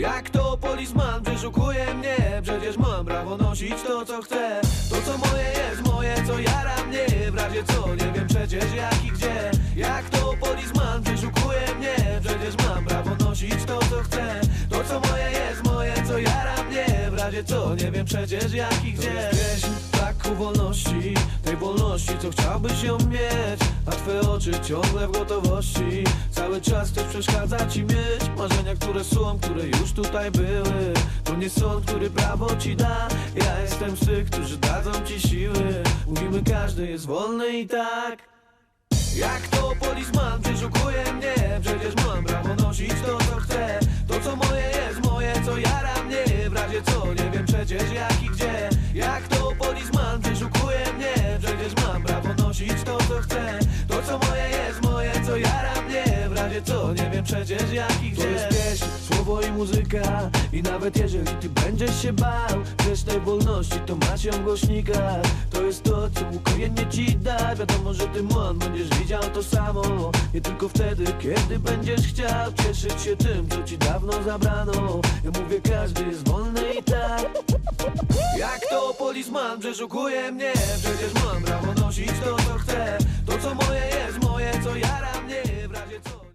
Jak to polizman przeszukuje mnie? Przecież mam prawo nosić to co chcę. To co moje jest moje, co jara mnie. W razie co, nie wiem przecież jak i gdzie. Jak to polizman przeszukuje mnie? Przecież mam prawo nosić to co chcę. To co moje jest moje, co jara mnie. W razie co, nie wiem przecież jak i gdzie braku wolności Tej wolności, co chciałbyś ją mieć. A twoje oczy ciągle w gotowości. Cały czas ktoś przeszkadza ci mieć. Marzenia, które są, które już tutaj były. To nie sąd, który prawo ci da. Ja jestem z tych, którzy dadzą ci siły. Mówimy, każdy jest wolny i tak. Jak to polizman przeszukuje wiem przecież jak i gdzie To jest słowo i muzyka. I nawet jeżeli ty będziesz się bał Chcesz tej wolności, to masz ją w głośnikach. To jest to, co ukojenie ci da. Wiadomo, że ty młon będziesz widział to samo. Nie tylko wtedy, kiedy będziesz chciał Cieszyć się tym, co ci dawno zabrano. Ja mówię, każdy jest wolny i tak. Jak to polizman przeszukuje mnie. Przecież